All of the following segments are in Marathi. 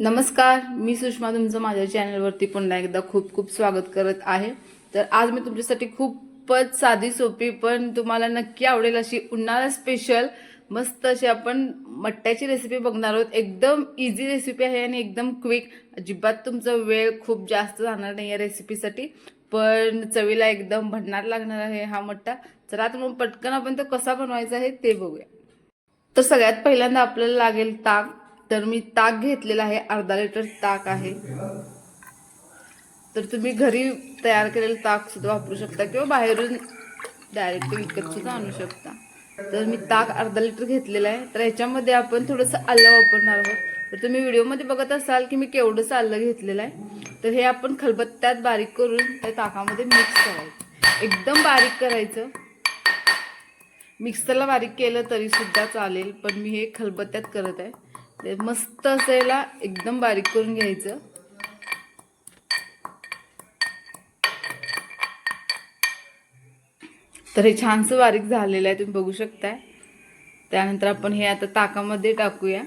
नमस्कार मी सुषमा तुमचं माझ्या चॅनलवरती पुन्हा एकदा खूप खूप स्वागत करत आहे. तर आज मी तुमच्यासाठी खूपच साधी सोपी पण तुम्हाला नक्की आवडेल अशी उन्हाळा स्पेशल मस्त अशी आपण मट्ट्याची रेसिपी बघणार आहोत. एकदम इझी रेसिपी आहे आणि एकदम क्विक अजिबात तुमचा वेळ खूप जास्त जाणार नाही या रेसिपीसाठी पण चवीला एकदम भंडार लागणार आहे हा मट्टा. तर आता मग पटकन आपण तो कसा बनवायचा आहे ते बघूया. तर सगळ्यात पहिल्यांदा आपल्याला लागेल ताक. तर मी ताक घेतलेला आहे अर्धा लिटर ताक आहे. तर तुम्ही घरी तयार केलेलं ताक सुद्धा वापरू शकता किंवा बाहेरून डायरेक्ट विकत सुद्धा आणू शकता. तर मी ताक अर्धा लिटर घेतलेलं आहे. तर ह्याच्यामध्ये आपण थोडंसं आलं वापरणार आहोत. तर तुम्ही व्हिडिओमध्ये बघत असाल की मी केवढंसं आलं घेतलेलं आहे. तर हे आपण खलबत्त्यात बारीक करून त्या ताकामध्ये मिक्स करायचं. एकदम बारीक करायचं. मिक्सरला बारीक केलं तरी सुद्धा चालेल पण मी हे खलबत्त्यात करत आहे. ते मस्त असायला एकदम बारीक करून घ्यायचं. तर हे छानसं बारीक झालेलं आहे तुम्ही बघू शकताय. त्यानंतर आपण हे आता ताकामध्ये टाकूया.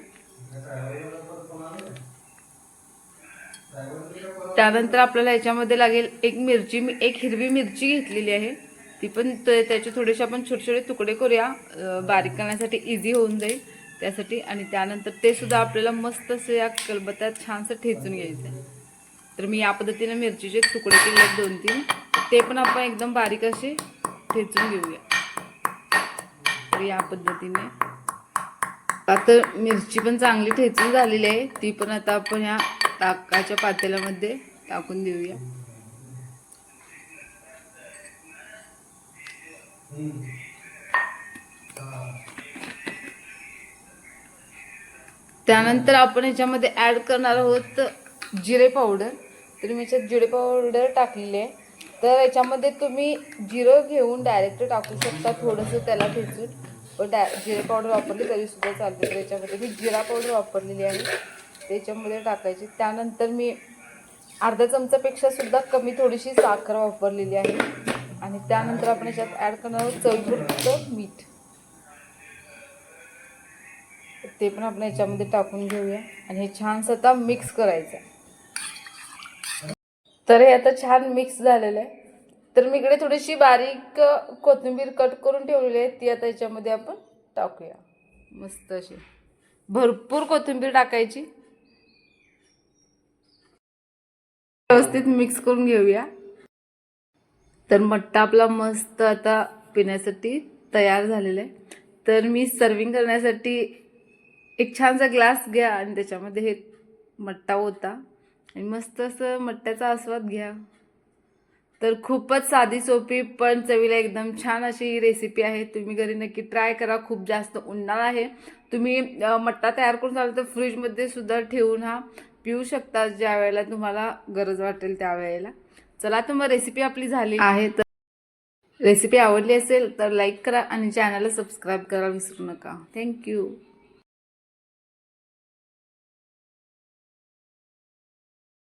त्यानंतर आपल्याला याच्यामध्ये लागेल एक मिरची मी एक हिरवी मिरची घेतलेली आहे. ती पण त्याचे थोडेसे आपण छोटे छोटे तुकडे करूया. बारीक करण्यासाठी इझी होऊन जाईल. त्यासाठी आणि त्यानंतर ते सुद्धा आपल्याला मस्त असं या कलबत्यात छानसं ठेचून घ्यायचं आहे तर मी या पद्धतीने मिरचीचे तुकडे केले दोन तीन. ते पण आपण एकदम बारीक असे ठेचून घेऊया. तर या पद्धतीने. आता मिरची पण चांगली ठेचून झालेली आहे. ती पण आता आपण ह्या ताकाच्या पातेल्यामध्ये टाकून देऊया. त्यानंतर आपण ह्याच्यामध्ये ॲड करणार आहोत जिरे पावडर तर मी याच्यात जिरे पावडर टाकलेली आहे. तर याच्यामध्ये तुम्ही जिरं घेऊन डायरेक्ट टाकू शकता थोडंसं त्याला ठेचून. पण डा जिरे पावडर वापरली तरी सुद्धा चालते. तर याच्यामध्ये मी जिरा पावडर वापरलेली आहे. त्याच्यामध्ये टाकायची. त्यानंतर मी अर्धा चमचापेक्षा सुद्धा कमी थोडीशी साखर वापरलेली आहे. आणि त्यानंतर आपण याच्यात ॲड करणार आहोत चवीपुरतं मीठ. ते पण आपण याच्यामध्ये टाकून घेऊया. आणि हे छानसं आता मिक्स करायचं. तर हे आता छान मिक्स झालेलं आहे. तर मी इकडे थोडीशी बारीक कोथिंबीर कट करून ठेवलेली आहे. ती आता याच्यामध्ये आपण टाकूया. मस्त अशी. भरपूर कोथिंबीर टाकायची. व्यवस्थित मिक्स करून घेऊया. तर मट्टा आपला मस्त आता पिण्यासाठी तयार झालेला आहे. तर मी सर्विंग करण्यासाठी एक छानसा ग्लास घ्या आणि त्याच्यामध्ये हे मट्टा होता आणि मस्त असं मट्ट्याचा आस्वाद घ्या. तर खूपच साधी सोपी पण चवीला एकदम छान अशी ही रेसिपी आहे. तुम्ही घरी नक्की ट्राय करा. खूप जास्त उन्हाळा आहे. तुम्ही मट्टा तयार करून झाला तर फ्रीजमध्ये सुद्धा ठेवून हा पिऊ शकता. ज्या वेळेला तुम्हाला गरज वाटेल त्यावेळेला. चला तर मग रेसिपी आपली झाली. आहे तर. रेसिपी आवडली असेल तर लाईक करा आणि चॅनलला सबस्क्राईब करा. विसरू नका. थँक्यू